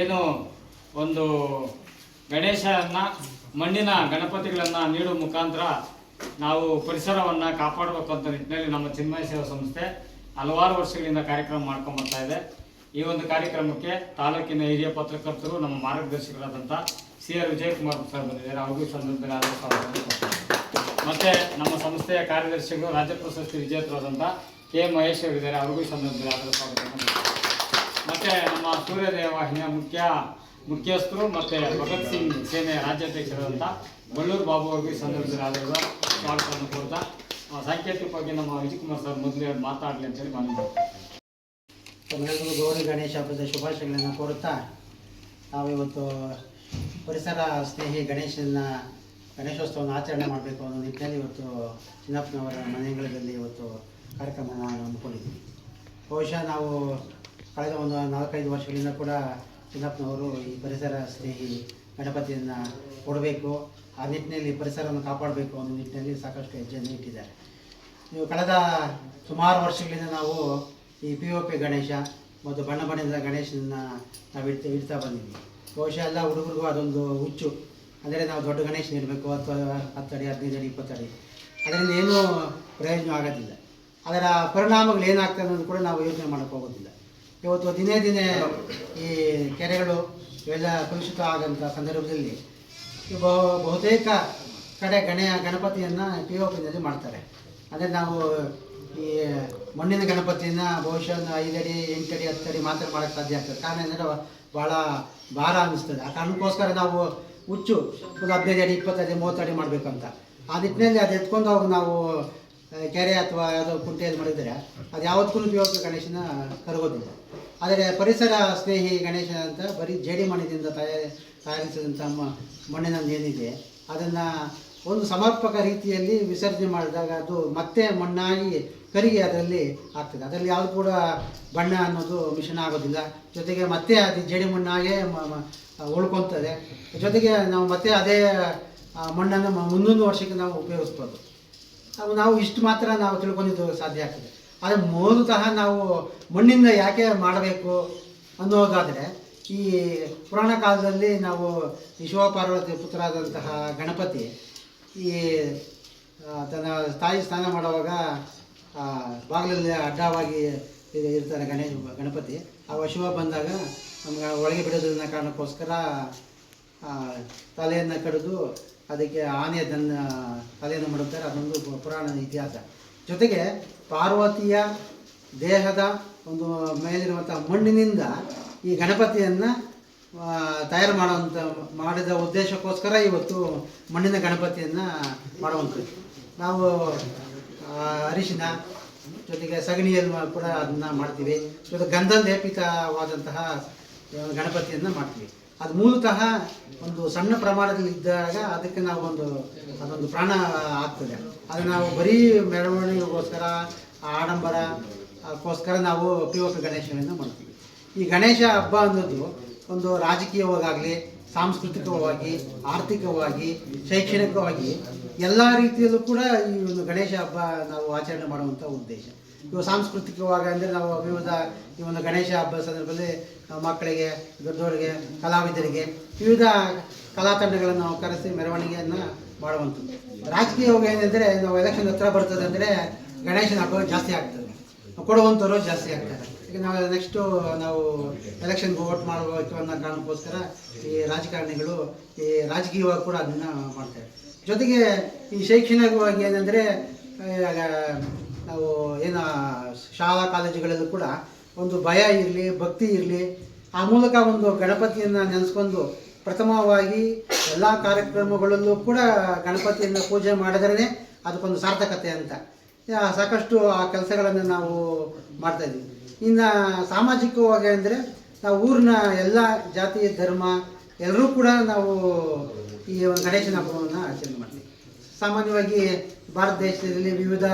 ಏನು ಒಂದು ಗಣೇಶನ ಮಣ್ಣಿನ ಗಣಪತಿಗಳನ್ನ ನೀಡುವ ಮುಖಾಂತರ ನಾವು ಪರಿಸರವನ್ನ ಕಾಪಾಡಬೇಕು ಅಂತ ನಿಟ್ಟಿನಲ್ಲಿ ನಮ್ಮ ಚಿನ್ಮಯ ಸೇವಾ ಸಂಸ್ಥೆ ಹಲವಾರು ವರ್ಷಗಳಿಂದ ಕಾರ್ಯಕ್ರಮ ಮಾಡ್ಕೊಂಡು ಬರ್ತಾ ಇದೆ. ಈ ಒಂದು ಕಾರ್ಯಕ್ರಮಕ್ಕೆ ತಾಲೂಕಿನ ಹಿರಿಯ ಪತ್ರಕರ್ತರು, ನಮ್ಮ ಮಾರ್ಗದರ್ಶಕರಾದಂಥ ಸಿ ಆರ್ ವಿಜಯಕುಮಾರ್ ಸರ್ ಬಂದಿದ್ದಾರೆ. ಅವ್ರಿಗೂ ಸಂದರ್ಭದಲ್ಲಿ ಮತ್ತೆ ನಮ್ಮ ಸಂಸ್ಥೆಯ ಕಾರ್ಯದರ್ಶಿಗಳು, ರಾಜ್ಯ ಪ್ರಶಸ್ತಿ ವಿಜೇತರಾದಂಥ ಕೆ ಮಹೇಶ್ ಅವರಿದ್ದಾರೆ. ಅವ್ರಿಗೂ ಸಂದರ್ಭದಲ್ಲಿ ಆದರೂ ಕೊಡ್ತೇನೆ. ಮತ್ತೆ ನಮ್ಮ ಸೂರ್ಯದೇವ ವಾಹಿನಿಯ ಮುಖ್ಯ ಮುಖ್ಯಸ್ಥರು ಮತ್ತೆ ಭಗತ್ ಸಿಂಗ್ ಸೇನೆ ರಾಜ್ಯಾಧ್ಯಕ್ಷರಾದಂಥ ಬಳ್ಳೂರು ಬಾಬು ಅವ್ರಿಗೂ ಸಂದರ್ಭದಲ್ಲಿ ಸ್ವಾಗತವನ್ನು ಕೊಡ್ತಾ ಸಾಂಕೇತಿಕ ಸಾಂಕೇತಿಕವಾಗಿ ನಮ್ಮ ವಿಜಯಕುಮಾರ್ ಸರ್ ಮೊದಲೇ ಮಾತಾಡಲಿ ಅಂತೇಳಿ ಮನವಿ ತಮ್ಮೆಲ್ಲರಿಗೂ ಗೌರಿ ಗಣೇಶ ಹಬ್ಬದ ಶುಭಾಶಯಗಳನ್ನು ಕೋರುತ್ತಾ ನಾವು ಇವತ್ತು ಪರಿಸರ ಸ್ನೇಹಿ ಗಣೇಶನ ಗಣೇಶೋತ್ಸವವನ್ನು ಆಚರಣೆ ಮಾಡಬೇಕು ಅನ್ನೋ ನಿಟ್ಟಿನಲ್ಲಿ ಇವತ್ತು ಚಿನ್ನಪ್ಪನವರ ಮನೆಗಳಲ್ಲಿ ಇವತ್ತು ಕಾರ್ಯಕ್ರಮವನ್ನು ಹಮ್ಮಿಕೊಂಡಿದ್ದೀವಿ. ಬಹುಶಃ ನಾವು ಕಳೆದ ಒಂದು ನಾಲ್ಕೈದು ವರ್ಷಗಳಿಂದ ಕೂಡ ಚಿನ್ನಪ್ಪನವರು ಈ ಪರಿಸರ ಸ್ನೇಹಿ ಗಣಪತಿಯನ್ನು ಕೊಡಬೇಕು. ಆ ನಿಟ್ಟಿನಲ್ಲಿ ಪರಿಸರವನ್ನು ಕಾಪಾಡಬೇಕು ಅನ್ನೋ ನಿಟ್ಟಿನಲ್ಲಿ ಸಾಕಷ್ಟು ಹೆಜ್ಜೆಯನ್ನು ಇಟ್ಟಿದ್ದಾರೆ. ನೀವು ಕಳೆದ ಸುಮಾರು ವರ್ಷಗಳಿಂದ ನಾವು ಈ ಪಿ ಒ ಪಿ ಗಣೇಶ ಮತ್ತು ಬಣ್ಣ ಬಣ್ಣದ ಗಣೇಶನ ನಾವು ಇಡ್ತಾ ಇಡ್ತಾ ಬಂದಿದ್ವಿ ಬಹುಶಃ ಎಲ್ಲ ಹುಡುಗರಿಗೂ ಅದೊಂದು ಹುಚ್ಚು. ಅಂದರೆ ನಾವು ದೊಡ್ಡ ಗಣೇಶನ ಇಡಬೇಕು. ಅಥವಾ ಅಡಿ, ಹದಿನೈದು ಅಡಿ ಇಪ್ಪತ್ತಡಿ ಅದರಿಂದ ಏನೂ ಪ್ರಯೋಜನ ಆಗೋದಿಲ್ಲ. ಅದರ ಪರಿಣಾಮಗಳು ಏನಾಗ್ತದೆ ಅನ್ನೋದು ಕೂಡ ನಾವು ಯೋಚನೆ ಮಾಡೋಕ್ಕೆ ಹೋಗೋದಿಲ್ಲ. ಇವತ್ತು ದಿನೇ ದಿನೇ ಈ ಕೆರೆಗಳು ಇವೆಲ್ಲ ಕಲುಷಿತ ಆದಂಥ ಸಂದರ್ಭದಲ್ಲಿ ಬಹು ಬಹುತೇಕ ಕಡೆ ಗಣ ಗಣಪತಿಯನ್ನು ಪಿ ಒ ಪಿನಲ್ಲಿ ಮಾಡ್ತಾರೆ. ಅಂದರೆ ನಾವು ಈ ಮಣ್ಣಿನ ಗಣಪತಿಯನ್ನು ಬಹುಶಃ ಐದಡಿ, ಎಂಟಡಿ, ಹತ್ತಡಿ ಮಾತ್ರ ಮಾಡೋಕ್ಕೆ ಸಾಧ್ಯ ಆಗ್ತದೆ. ಕಾರಣ ಅಂದರೆ ಭಾಳ ಭಾರ ಅನ್ನಿಸ್ತದೆ. ಆ ಕಾರಣಕ್ಕೋಸ್ಕರ ನಾವು ಹುಚ್ಚು ಒಂದು ಹದಿನೈದು ಅಡಿ ಇಪ್ಪತ್ತು ಅಡಿ ಮೂವತ್ತು ಅಡಿ ಮಾಡಬೇಕಂತ. ಆ ನಿಟ್ಟಿನಲ್ಲಿ ಅದು ಎತ್ಕೊಂಡು ನಾವು ಕೆರೆ ಅಥವಾ ಯಾವುದೋ ಕುಂಟೆಯಲ್ಲಿ ಮಾಡಿದರೆ ಅದು ಯಾವತ್ತೂ ಉಪಯೋಗ ಗಣೇಶನ ಕರಗೋದಿಲ್ಲ. ಆದರೆ ಪರಿಸರ ಸ್ನೇಹಿ ಗಣೇಶ ಅಂತ ಬರೀ ಜೇಡಿ ಮಣ್ಣಿನಿಂದ ತಯಾರಿ, ತಯಾರಿಸಿದಂಥ ಮಣ್ಣಿನಲ್ಲಿ ಏನಿದೆ ಅದನ್ನು ಒಂದು ಸಮರ್ಪಕ ರೀತಿಯಲ್ಲಿ ವಿಸರ್ಜನೆ ಮಾಡಿದಾಗ ಅದು ಮತ್ತೆ ಮಣ್ಣಾಗಿ ಕರಿಗೆ ಅದರಲ್ಲಿ ಆಗ್ತದೆ. ಅದರಲ್ಲಿ ಯಾವುದು ಕೂಡ ಬಣ್ಣ ಅನ್ನೋದು ಮಿಶ್ರಣ ಆಗೋದಿಲ್ಲ. ಜೊತೆಗೆ ಮತ್ತೆ ಅದು ಜೇಡಿ ಮಣ್ಣಾಗೇ ಉಳ್ಕೊತದೆ ಜೊತೆಗೆ ನಾವು ಮತ್ತೆ ಅದೇ ಮಣ್ಣನ್ನು ಮುಂದೊಂದು ವರ್ಷಕ್ಕೆ ನಾವು ಉಪಯೋಗಿಸ್ಬೋದು. ನಾವು ನಾವು ಇಷ್ಟು ಮಾತ್ರ ನಾವು ತಿಳ್ಕೊಂಡಿದ್ದು ಸಾಧ್ಯ ಆಗ್ತದೆ. ಆದರೆ ಮೂಲತಃ ನಾವು ಮಣ್ಣಿಂದ ಯಾಕೆ ಮಾಡಬೇಕು ಅನ್ನೋದಾದರೆ, ಈ ಪುರಾಣ ಕಾಲದಲ್ಲಿ ನಾವು ಈ ಪುತ್ರ ಪುತ್ರರಾದಂತಹ ಗಣಪತಿ, ಈ ತನ್ನ ತಾಯಿ ಸ್ನಾನ ಮಾಡುವಾಗ ಬಾಗಿಲಲ್ಲಿ ಅಡ್ಡವಾಗಿ ಇರ್- ಇರ್ತಾರೆ ಗಣೇಶ ಗಣಪತಿ. ಆ ಶಿವ ಬಂದಾಗ ನಮ್ಗೆ ಒಳಗೆ ಬಿಡೋದನ್ನ ಕಾರಣಕ್ಕೋಸ್ಕರ ತಲೆಯನ್ನು ಕಡಿದು ಅದಕ್ಕೆ ಆನೆಯ ದನ್ನ ತಲೆಯನ್ನು ಮಾಡುತ್ತಾರೆ. ಅದೊಂದು ಪುರಾಣ ಇತಿಹಾಸ. ಜೊತೆಗೆ ಪಾರ್ವತಿಯ ದೇಹದ ಒಂದು ಮೇಲಿರುವಂಥ ಮಣ್ಣಿನಿಂದ ಈ ಗಣಪತಿಯನ್ನು ತಯಾರು ಮಾಡುವಂಥ ಮಾಡಿದ ಉದ್ದೇಶಕ್ಕೋಸ್ಕರ ಇವತ್ತು ಮಣ್ಣಿನ ಗಣಪತಿಯನ್ನು ಮಾಡುವಂಥದ್ದು. ನಾವು ಅರಿಶಿನ ಜೊತೆಗೆ ಸಗಣಿಯನ್ನು ಕೂಡ ಅದನ್ನು ಮಾಡ್ತೀವಿ. ಜೊತೆ ಗಂಧ ಲೇಪಿತವಾದಂತಹ ಗಣಪತಿಯನ್ನು ಮಾಡ್ತೀವಿ. ಅದು ಮೂಲತಃ ಒಂದು ಸಣ್ಣ ಪ್ರಮಾಣದಲ್ಲಿ ಇದ್ದಾಗ ಅದಕ್ಕೆ ನಾವು ಒಂದು, ಅದೊಂದು ಪ್ರಾಣ ಆಗ್ತದೆ. ಅದು ನಾವು ಬರೀ ಮೆರವಣಿಗೆಗೋಸ್ಕರ ಆಡಂಬರಕ್ಕೋಸ್ಕರ ನಾವು ಪಿ ಗಣೇಶನನ್ನು ಮಾಡ್ತೀವಿ. ಈ ಗಣೇಶ ಹಬ್ಬ ಅನ್ನೋದು ಒಂದು ರಾಜಕೀಯವಾಗಲಿ, ಸಾಂಸ್ಕೃತಿಕವಾಗಿ, ಆರ್ಥಿಕವಾಗಿ, ಶೈಕ್ಷಣಿಕವಾಗಿ ಎಲ್ಲ ರೀತಿಯಲ್ಲೂ ಕೂಡ ಈ ಒಂದು ಗಣೇಶ ಹಬ್ಬ ನಾವು ಆಚರಣೆ ಮಾಡುವಂಥ ಉದ್ದೇಶ. ಇವು ಸಾಂಸ್ಕೃತಿಕವಾಗಿ ಅಂದರೆ ನಾವು ವಿವಿಧ ಈ ಒಂದು ಗಣೇಶ ಹಬ್ಬ ಸಂದರ್ಭದಲ್ಲಿ ಮಕ್ಕಳಿಗೆ ದೊಡ್ಡವರಿಗೆ ಕಲಾವಿದರಿಗೆ ವಿವಿಧ ಕಲಾ ತಂಡಗಳನ್ನು ನಾವು ಕರೆಸಿ ಮೆರವಣಿಗೆಯನ್ನು ಮಾಡುವಂಥದ್ದು. ರಾಜಕೀಯವಾಗಿ ಏನಂದರೆ ನಾವು ಎಲೆಕ್ಷನ್ ಹತ್ರ ಬರ್ತದೆ ಅಂದರೆ ಗಣೇಶನ ಹಬ್ಬ ಜಾಸ್ತಿ ಆಗ್ತದೆ. ಕೊಡುವಂಥವ್ರು ಜಾಸ್ತಿ ಆಗ್ತಾರೆ. ಈಗ ನಾವು ನೆಕ್ಸ್ಟು ನಾವು ಎಲೆಕ್ಷನ್ಗೆ ವೋಟ್ ಮಾಡಬೇಕು ಅನ್ನೋ ಕಾರಣಕ್ಕೋಸ್ಕರ ಈ ರಾಜಕಾರಣಿಗಳು ಈ ರಾಜಕೀಯವಾಗಿ ಕೂಡ ಅದನ್ನು ಮಾಡ್ತಾರೆ ಜೊತೆಗೆ ಈ ಶೈಕ್ಷಣಿಕವಾಗಿ ಏನಂದರೆ ನಾವು ಏನು ಶಾಲಾ ಕಾಲೇಜುಗಳಲ್ಲೂ ಕೂಡ ಒಂದು ಭಯ ಇರಲಿ, ಭಕ್ತಿ ಇರಲಿ, ಆ ಮೂಲಕ ಒಂದು ಗಣಪತಿಯನ್ನು ನೆನೆಸ್ಕೊಂಡು ಪ್ರಥಮವಾಗಿ ಎಲ್ಲ ಕಾರ್ಯಕ್ರಮಗಳಲ್ಲೂ ಕೂಡ ಗಣಪತಿಯನ್ನು ಪೂಜೆ ಮಾಡಿದ್ರೇ ಅದಕ್ಕೊಂದು ಸಾರ್ಥಕತೆ ಅಂತ. ಸಾಕಷ್ಟು ಆ ಕೆಲಸಗಳನ್ನು ನಾವು ಮಾಡ್ತಾಯಿದ್ದೀವಿ ಇನ್ನು ಸಾಮಾಜಿಕವಾಗಿ ಅಂದರೆ ನಾವು ಊರಿನ ಎಲ್ಲ ಜಾತಿ, ಧರ್ಮ ಎಲ್ಲರೂ ಕೂಡ ನಾವು ಈ ಒಂದು ಗಣೇಶನ ಹಬ್ಬವನ್ನು ಆಚರಣೆ ಮಾಡ್ತೀವಿ. ಸಾಮಾನ್ಯವಾಗಿ ಭಾರತ ದೇಶದಲ್ಲಿ ವಿವಿಧ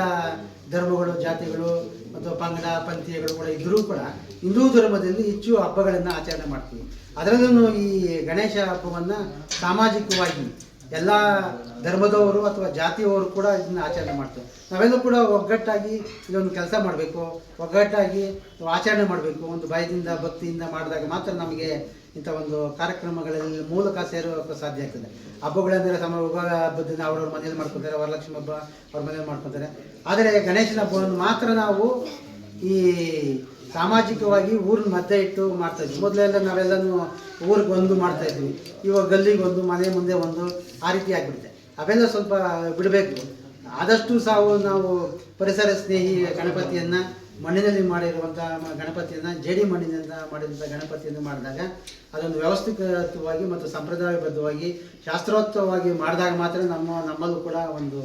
ಧರ್ಮಗಳು, ಜಾತಿಗಳು ಮತ್ತು ಪಂಗಡ, ಪಂಥೀಯಗಳು ಕೂಡ ಇದ್ದರೂ ಕೂಡ ಹಿಂದೂ ಧರ್ಮದಲ್ಲಿ ಹೆಚ್ಚು ಹಬ್ಬಗಳನ್ನು ಆಚರಣೆ ಮಾಡ್ತೀವಿ. ಅದರಲ್ಲೂ ಈ ಗಣೇಶ ಹಬ್ಬವನ್ನು ಸಾಮಾಜಿಕವಾಗಿ ಎಲ್ಲ ಧರ್ಮದವರು ಅಥವಾ ಜಾತಿಯವರು ಕೂಡ ಇದನ್ನ ಆಚರಣೆ ಮಾಡ್ತಾರೆ. ನಾವೆಲ್ಲೂ ಕೂಡ ಒಗ್ಗಟ್ಟಾಗಿ ಇದೊಂದು ಕೆಲಸ ಮಾಡಬೇಕು. ಒಗ್ಗಟ್ಟಾಗಿ ಆಚರಣೆ ಮಾಡಬೇಕು. ಒಂದು ಭಯದಿಂದ, ಭಕ್ತಿಯಿಂದ ಮಾಡಿದಾಗ ಮಾತ್ರ ನಮಗೆ ಇಂಥ ಒಂದು ಕಾರ್ಯಕ್ರಮಗಳಲ್ಲಿ ಮೂಲಕ ಸೇರೋಕ್ಕೆ ಸಾಧ್ಯ ಆಗ್ತದೆ. ಹಬ್ಬಗಳೆಂದರೆ ತಮ್ಮ ವಿಭಾಗ ಹಬ್ಬದಿಂದ ಅವ್ರವ್ರ ಮನೇಲಿ ಮಾಡ್ಕೊತಾರೆ, ವರಲಕ್ಷ್ಮಿ ಹಬ್ಬ ಅವ್ರ ಮನೇಲಿ ಮಾಡ್ಕೊತಾರೆ. ಆದರೆ ಗಣೇಶನ ಹಬ್ಬವನ್ನು ಮಾತ್ರ ನಾವು ಈ ಸಾಮಾಜಿಕವಾಗಿ ಊರಿನ ಮಧ್ಯೆ ಇಟ್ಟು ಮಾಡ್ತಾ ಇದ್ವಿ. ಮೊದಲೆಲ್ಲ ನಾವೆಲ್ಲನೂ ಊರಿಗೆ ಒಂದು ಮಾಡ್ತಾ ಇದ್ವಿ. ಇವಾಗ ಗಲ್ಲಿಗೆ ಒಂದು, ಮನೆ ಮುಂದೆ ಒಂದು, ಆ ರೀತಿ ಆಗಿಬಿಡುತ್ತೆ. ಅವೆಲ್ಲ ಸ್ವಲ್ಪ ಬಿಡಬೇಕು. ಆದಷ್ಟು ಸಾವು ನಾವು ಪರಿಸರ ಸ್ನೇಹಿ ಗಣಪತಿಯನ್ನು ಮಣ್ಣಿನಲ್ಲಿ ಮಾಡಿರುವಂಥ ಗಣಪತಿಯನ್ನು, ಜೇಡಿ ಮಣ್ಣಿನಿಂದ ಮಾಡಿದಂಥ ಗಣಪತಿಯನ್ನು ಮಾಡಿದಾಗ ಅದೊಂದು ವ್ಯವಸ್ಥಿತವಾಗಿ ಮತ್ತು ಸಂಪ್ರದಾಯಬದ್ಧವಾಗಿ ಶಾಸ್ತ್ರೋತ್ತವಾಗಿ ಮಾಡಿದಾಗ ಮಾತ್ರ ನಮ್ಮ, ನಮ್ಮಲ್ಲೂ ಕೂಡ ಒಂದು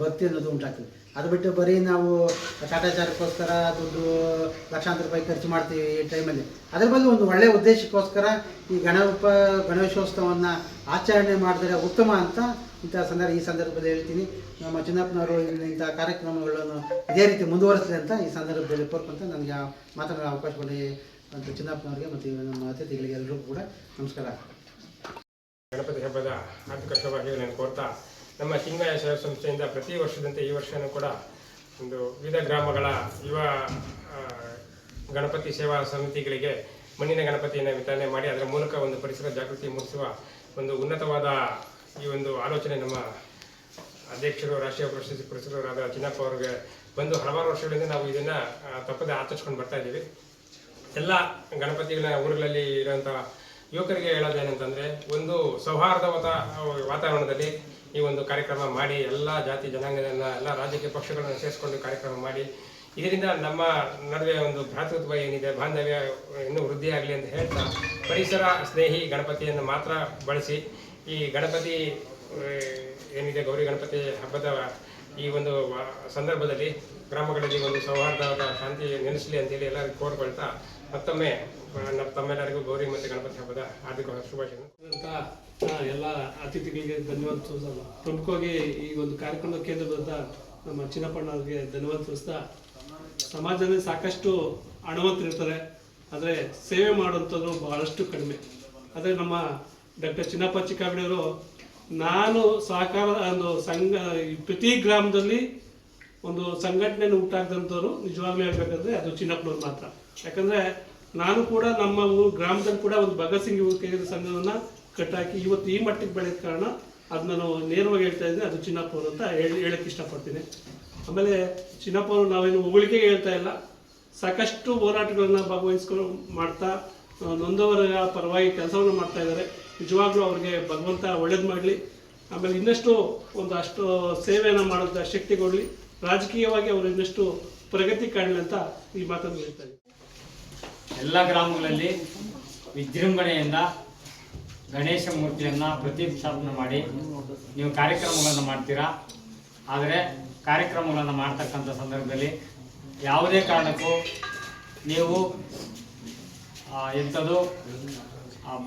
ಭಕ್ತಿ ಅನ್ನೋದು ಉಂಟಾಗ್ತದೆ. ಅದು ಬಿಟ್ಟು ಬರೀ ನಾವು ಕಾಟಾಚಾರಕ್ಕೋಸ್ಕರ ದುಡ್ಡು ಲಕ್ಷಾಂತರ ರೂಪಾಯಿ ಖರ್ಚು ಮಾಡ್ತೀವಿ ಈ ಟೈಮಲ್ಲಿ. ಅದರ ಬದಲು ಒಂದು ಒಳ್ಳೆಯ ಉದ್ದೇಶಕ್ಕೋಸ್ಕರ ಈ ಗಣಪ, ಗಣೇಶೋತ್ಸವವನ್ನು ಆಚರಣೆ ಮಾಡಿದರೆ ಉತ್ತಮ ಅಂತ ಇಂಥ ಸಂದರ್ಭ, ಈ ಸಂದರ್ಭದಲ್ಲಿ ಹೇಳ್ತೀನಿ. ನಮ್ಮ ಚಿನ್ನಪ್ಪನವರು ಇಂಥ ಕಾರ್ಯಕ್ರಮಗಳನ್ನು ಇದೇ ರೀತಿ ಮುಂದುವರಿಸಲಿ ಅಂತ ಈ ಸಂದರ್ಭದಲ್ಲಿ ಕೋರ್ಕೊಂತ ನನಗೆ ಮಾತನಾಡೋ ಅವಕಾಶ ಕೊಡಿ ಅಂತ ಚಿನ್ನಪ್ಪನವರಿಗೆ ಮತ್ತು ನಮ್ಮ ಅತಿಥಿಗಳಿಗೆ ಎಲ್ಲರಿಗೂ ಕೂಡ ನಮಸ್ಕಾರ. ಗಣಪತಿ ಹಬ್ಬದ ಹಾರ್ದಿಕ ನಾನು ಕೋರ್ತಾ, ನಮ್ಮ ಚಿನ್ಮಯ ಸೇವಾ ಸಂಸ್ಥೆಯಿಂದ ಪ್ರತಿ ವರ್ಷದಂತೆ ಈ ವರ್ಷವೂ ಕೂಡ ಒಂದು ವಿವಿಧ ಗ್ರಾಮಗಳ ಯುವ ಗಣಪತಿ ಸೇವಾ ಸಮಿತಿಗಳಿಗೆ ಮಣ್ಣಿನ ಗಣಪತಿಯನ್ನು ವಿತರಣೆ ಮಾಡಿ ಅದರ ಮೂಲಕ ಒಂದು ಪರಿಸರ ಜಾಗೃತಿ ಮೂಡಿಸುವ ಒಂದು ಉನ್ನತವಾದ ಈ ಒಂದು ಆಲೋಚನೆ ನಮ್ಮ ಅಧ್ಯಕ್ಷರು, ರಾಷ್ಟ್ರೀಯ ಪ್ರಶಸ್ತಿ ಪುರಸ್ಕೃತರಾದ ಚಿನ್ನಪ್ಪ ಅವರಿಗೆ ಬಂದು ಹಲವಾರು ವರ್ಷಗಳಿಂದ ನಾವು ಇದನ್ನು ತಪ್ಪದೇ ಆಚರಿಸ್ಕೊಂಡು ಬರ್ತಾ ಇದ್ದೀವಿ. ಎಲ್ಲ ಗಣಪತಿಗಳ ಊರುಗಳಲ್ಲಿ ಇರುವಂಥ ಯುವಕರಿಗೆ ಹೇಳೋದೇನಂತಂದ್ರೆ ಒಂದು ಸೌಹಾರ್ದವಾದ ವಾತಾವರಣದಲ್ಲಿ ಈ ಒಂದು ಕಾರ್ಯಕ್ರಮ ಮಾಡಿ, ಎಲ್ಲ ಜಾತಿ ಜನಾಂಗದನ್ನ ಎಲ್ಲ ರಾಜಕೀಯ ಪಕ್ಷಗಳನ್ನು ಸೇರಿಸ್ಕೊಂಡು ಕಾರ್ಯಕ್ರಮ ಮಾಡಿ, ಇದರಿಂದ ನಮ್ಮ ನಡುವೆ ಒಂದು ಭ್ರಾತೃತ್ವ ಏನಿದೆ, ಬಾಂಧವ್ಯ ಇನ್ನೂ ವೃದ್ಧಿಯಾಗಲಿ ಅಂತ ಹೇಳ್ತಾ ಪರಿಸರ ಸ್ನೇಹಿ ಗಣಪತಿಯನ್ನು ಮಾತ್ರ ಬಳಸಿ, ಈ ಗಣಪತಿ ಏನಿದೆ, ಗೌರಿ ಗಣಪತಿ ಹಬ್ಬದ ಈ ಒಂದು ಸಂದರ್ಭದಲ್ಲಿ ಗ್ರಾಮಗಳಲ್ಲಿ ಒಂದು ಸೌಹಾರ್ದವಾದ ಶಾಂತಿ ನೆಲೆಸಲಿ ಅಂತೇಳಿ ಎಲ್ಲರಿಗೂ ಕೋರ್ಕೊಳ್ತಾ ಮತ್ತೊಮ್ಮೆ ತಮ್ಮೆಲ್ಲರಿಗೂ ಗೌರಿ ಮತ್ತು ಗಣಪತಿ ಹಬ್ಬದ ಹಾರ್ದಿಕ ಶುಭಾಶಯ ಎಲ್ಲ ಅತಿಥಿಗಳಿಗೆ ಧನ್ಯವಾದ ತೋರಿಸೋದು ಪ್ರಮುಖವಾಗಿ ಈ ಒಂದು ಕಾರ್ಯಕ್ರಮದ ಕೇಂದ್ರದಂತ ನಮ್ಮ ಚಿನ್ನಪ್ಪಣ್ಣ ಅವರಿಗೆ ಧನ್ಯವಾದ ತೋರಿಸ್ತಾ ಸಮಾಜದಲ್ಲಿ ಸಾಕಷ್ಟು ಹಣವಂತರಿರ್ತಾರೆ ಆದರೆ ಸೇವೆ ಮಾಡುವಂಥದ್ದು ಬಹಳಷ್ಟು ಕಡಿಮೆ. ಆದರೆ ನಮ್ಮ ಡಾಕ್ಟರ್ ಚಿನ್ನಪ್ಪ ಚಿಕ್ಕಾಬಿಡಿಯವರು ನಾನು ಸಹಕಾರ, ಒಂದು ಸಂಘ ಪ್ರತಿ ಗ್ರಾಮದಲ್ಲಿ ಒಂದು ಸಂಘಟನೆಯನ್ನು ಉಂಟಾಗ್ದಂಥವ್ರು ನಿಜವಾಗ್ಲೂ ಹೇಳ್ಬೇಕಂದ್ರೆ ಅದು ಚಿನ್ನಪ್ಪನವ್ರು ಮಾತ್ರ. ಯಾಕಂದ್ರೆ ನಾನು ಕೂಡ ನಮ್ಮ ಊರು, ಗ್ರಾಮದಲ್ಲಿ ಕೂಡ ಒಂದು ಭಗತ್ ಸಿಂಗ್ ಯುವ ಕೈಗಾರಿಕಾ ಸಂಘವನ್ನ ಕಟ್ಟಾಕಿ ಇವತ್ತು ಈ ಮಟ್ಟಿಗೆ ಬೆಳೆದ ಕಾರಣ ಅದು ನಾನು ನೇರವಾಗಿ ಹೇಳ್ತಾ ಇದ್ದೀನಿ, ಅದು ಚಿನ್ನಪ್ಪನವರು ಅಂತ ಹೇಳಿ ಹೇಳಕ್ಕೆ ಇಷ್ಟಪಡ್ತೀನಿ. ಆಮೇಲೆ ಚಿನ್ನಪ್ಪನವರು ನಾವೇನು ಹೊಗಳಿಕೆಗೆ ಹೇಳ್ತಾ ಇಲ್ಲ. ಸಾಕಷ್ಟು ಹೋರಾಟಗಳನ್ನ ಭಾಗವಹಿಸ್ಕೊಂಡು ಮಾಡ್ತಾ ನೊಂದವರ ಪರವಾಗಿ ಕೆಲಸವನ್ನು ಮಾಡ್ತಾ ಇದ್ದಾರೆ. ನಿಜವಾಗ್ಲೂ ಅವ್ರಿಗೆ ಭಗವಂತ ಒಳ್ಳೇದು ಮಾಡಲಿ. ಆಮೇಲೆ ಇನ್ನಷ್ಟು ಒಂದು ಅಷ್ಟು ಸೇವೆಯನ್ನು ಮಾಡೋದ ಶಕ್ತಿ ಕೊಡಲಿ. ರಾಜಕೀಯವಾಗಿ ಅವರು ಇನ್ನಷ್ಟು ಪ್ರಗತಿ ಕಾಣಲಿ ಅಂತ ಈ ಮಾತನ್ನು ಹೇಳ್ತಾರೆ ಎಲ್ಲ ಗ್ರಾಮಗಳಲ್ಲಿ ವಿಜೃಂಭಣೆಯಿಂದ ಗಣೇಶ ಮೂರ್ತಿಯನ್ನು ಪ್ರತಿಷ್ಠಾಪನೆ ಮಾಡಿ ನೀವು ಕಾರ್ಯಕ್ರಮಗಳನ್ನು ಮಾಡ್ತೀರಾ? ಆದರೆ ಕಾರ್ಯಕ್ರಮಗಳನ್ನು ಮಾಡ್ತಕ್ಕಂಥ ಸಂದರ್ಭದಲ್ಲಿ ಯಾವುದೇ ಕಾರಣಕ್ಕೂ ನೀವು ಎಂಥದ್ದು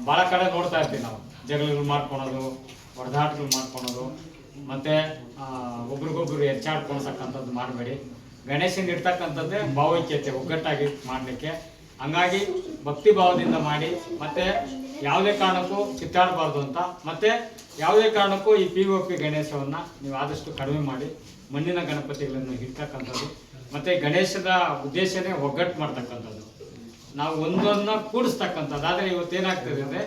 ಭಾಳ ಕಡೆ ನೋಡ್ತಾ ಇರ್ತೀವಿ ನಾವು. ಜಗಳಗಳು ಮಾಡ್ಕೊಳೋದು, ಹೊಡೆದಾಟಗಳು ಮಾಡ್ಕೊಳೋದು. ಮತ್ತು ಒಬ್ರಿಗೊಬ್ರು ಹೆಚ್ಚಾಡ್ಕೊಳ್ಸಕ್ಕಂಥದ್ದು ಮಾಡಬೇಡಿ. ಗಣೇಶನ ಇರ್ತಕ್ಕಂಥದ್ದೇ ಭಾವೈಕ್ಯತೆ, ಒಗ್ಗಟ್ಟಾಗಿ ಮಾಡಲಿಕ್ಕೆ. ಹಂಗಾಗಿ ಭಕ್ತಿ ಭಾವದಿಂದ ಮಾಡಿ, ಮತ್ತೆ ಯಾವುದೇ ಕಾರಣಕ್ಕೂ ಕಿತ್ತಾಡಬಾರ್ದು ಅಂತ. ಮತ್ತೆ ಯಾವುದೇ ಕಾರಣಕ್ಕೂ ಈ ಪಿ ಒ ಪಿ ಗಣೇಶವನ್ನು ನೀವು ಆದಷ್ಟು ಕಡಿಮೆ ಮಾಡಿ, ಮಣ್ಣಿನ ಗಣಪತಿಗಳನ್ನು ಇಡ್ತಕ್ಕಂಥದ್ದು, ಮತ್ತೆ ಗಣೇಶದ ಉದ್ದೇಶನೇ ಒಗ್ಗಟ್ಟು ಮಾಡ್ತಕ್ಕಂಥದ್ದು. ನಾವು ಒಂದೊಂದನ್ನ ಕೂಡಿಸ್ತಕ್ಕಂಥದ್ದು. ಆದರೆ ಇವತ್ತು ಏನಾಗ್ತದೆ ಅಂದರೆ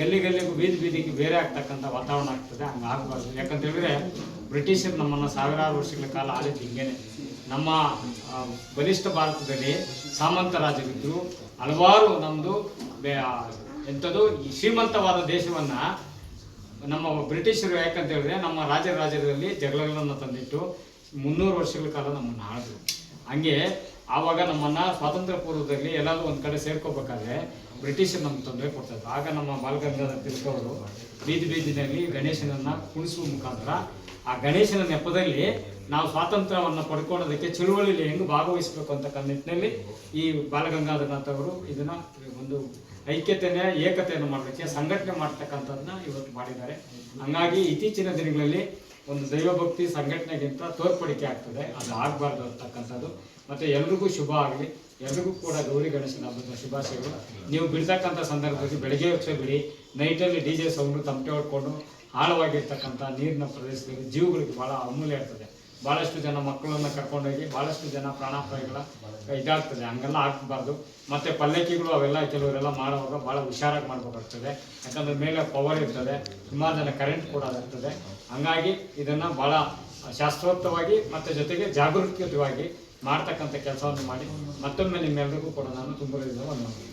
ಗಲ್ಲಿ ಗಲ್ಲಿಗೂ ಬೀದಿ ಬೀದಿಗೆ ಬೇರೆ ಆಗ್ತಕ್ಕಂಥ ವಾತಾವರಣ ಆಗ್ತದೆ, ಹಂಗೆ ಆಗಬಾರ್ದು. ಯಾಕಂತ ಹೇಳಿದ್ರೆ ಬ್ರಿಟಿಷರು ನಮ್ಮನ್ನು ಸಾವಿರಾರು ವರ್ಷಗಳ ಕಾಲ ಆಳಿದ್ದು ಹಿಂಗೇನೆ. ನಮ್ಮ ಬಲಿಷ್ಠ ಭಾರತದಲ್ಲಿ ಸಾಮಂತ ರಾಜರಿದ್ದರು ಹಲವಾರು ನಮ್ಮದು ಎಂಥದ್ದು, ಈ ಶ್ರೀಮಂತವಾದ ದೇಶವನ್ನು ನಮ್ಮ ಬ್ರಿಟಿಷರು ಯಾಕಂತ ಹೇಳಿದ್ರೆ ನಮ್ಮ ರಾಜ ರಾಜ್ಯದಲ್ಲಿ ಜಗಳಗಳನ್ನು ತಂದಿಟ್ಟು ಮುನ್ನೂರು ವರ್ಷಗಳ ಕಾಲ ನಮ್ಮನ್ನು ಆಳಿದ್ರು. ಹಂಗೆ ಆವಾಗ ನಮ್ಮನ್ನ ಸ್ವಾತಂತ್ರ್ಯ ಪೂರ್ವದಲ್ಲಿ ಎಲ್ಲಾದ್ರೂ ಒಂದ್ ಕಡೆ ಸೇರ್ಕೋಬೇಕಾದ್ರೆ ಬ್ರಿಟಿಷರು ನಮ್ಗೆ ತೊಂದರೆ ಕೊಡ್ತಾ ಆಗ ನಮ್ಮ ಬಾಲಗಂಗಾಧರ ತಿಲಕವರು ಬೀದಿ ಬೀದಿನಲ್ಲಿ ಗಣೇಶನನ್ನ ಕುಣಿಸುವ ಮುಖಾಂತರ ಆ ಗಣೇಶನ ನೆಪದಲ್ಲಿ ನಾವು ಸ್ವಾತಂತ್ರ್ಯವನ್ನು ಪಡ್ಕೊಳ್ಳೋದಕ್ಕೆ ಚಳುವಳಿಯಲ್ಲಿ ಹೆಂಗ್ ಭಾಗವಹಿಸಬೇಕು ಅಂತ ನಿಟ್ಟಿನಲ್ಲಿ ಈ ಬಾಲಗಂಗಾಧರನಾಥ್ ಅವರು ಇದನ್ನ ಒಂದು ಐಕ್ಯತೆಯ ಏಕತೆಯನ್ನು ಮಾಡಲಿಕ್ಕೆ ಸಂಘಟನೆ ಮಾಡ್ತಕ್ಕಂಥದ್ದನ್ನ ಇವತ್ತು ಮಾಡಿದ್ದಾರೆ. ಹಂಗಾಗಿ ಇತ್ತೀಚಿನ ದಿನಗಳಲ್ಲಿ ಒಂದು ದೈವಭಕ್ತಿ ಸಂಘಟನೆಗಿಂತ ತೋರ್ಪಡಿಕೆ ಆಗ್ತದೆ. ಅದು ಆಗಬಾರ್ದು ಅಂತಕ್ಕಂಥದ್ದು. ಮತ್ತೆ ಎಲ್ರಿಗೂ ಶುಭ ಆಗಲಿ. ಎಲ್ರಿಗೂ ಕೂಡ ಗೌರಿ ಗಣೇಶನ ಹಬ್ಬದ ಶುಭಾಶಯಗಳು. ನೀವು ಬಿಡ್ತಕ್ಕಂಥ ಸಂದರ್ಭದಲ್ಲಿ ಬೆಳಗ್ಗೆ ವರ್ಷ ಬಿಡಿ. ನೈಟಲ್ಲಿ ಡಿ ಜೆ ಸೌಂಡ್ ತಮಟೆ ಹೊಡ್ಕೊಂಡು ಆಳವಾಗಿರ್ತಕ್ಕಂಥ ನೀರಿನ ಪ್ರದೇಶದಲ್ಲಿ ಜೀವಗಳಿಗೆ ಭಾಳ ಅಮೂಲ್ಯ ಇರ್ತದೆ. ಭಾಳಷ್ಟು ಜನ ಮಕ್ಕಳನ್ನ ಕರ್ಕೊಂಡೋಗಿ ಭಾಳಷ್ಟು ಜನ ಪ್ರಾಣಾಪಾಯಗಳ ಇದಾಗ್ತದೆ. ಹಂಗೆಲ್ಲ ಆಗಬಾರ್ದು. ಮತ್ತು ಪಲ್ಲಕ್ಕಿಗಳು ಅವೆಲ್ಲ ಕೆಲವರೆಲ್ಲ ಮಾಡುವಾಗ ಭಾಳ ಹುಷಾರಾಗಿ ಮಾಡಬೇಕಾಗ್ತದೆ. ಯಾಕಂದ್ರೆ ಮೇಲೆ ಪವರ್ ಇರ್ತದೆ. ಸುಮಾರು ಜನ ಕರೆಂಟ್ ಕೂಡ ಇರ್ತದೆ ಹಂಗಾಗಿ ಇದನ್ನು ಭಾಳ ಶಾಸ್ತ್ರೋಕ್ತವಾಗಿ ಮತ್ತು ಜೊತೆಗೆ ಜಾಗರೂಕತೆಯಾಗಿ ಮಾಡ್ತಕ್ಕಂಥ ಕೆಲಸವನ್ನು ಮಾಡಿ ಮತ್ತೊಮ್ಮೆ ನಿಮ್ಮೆಲ್ಲರಿಗೂ ಕೂಡ ನಾನು ತುಂಬ ವಂದನೆಗಳು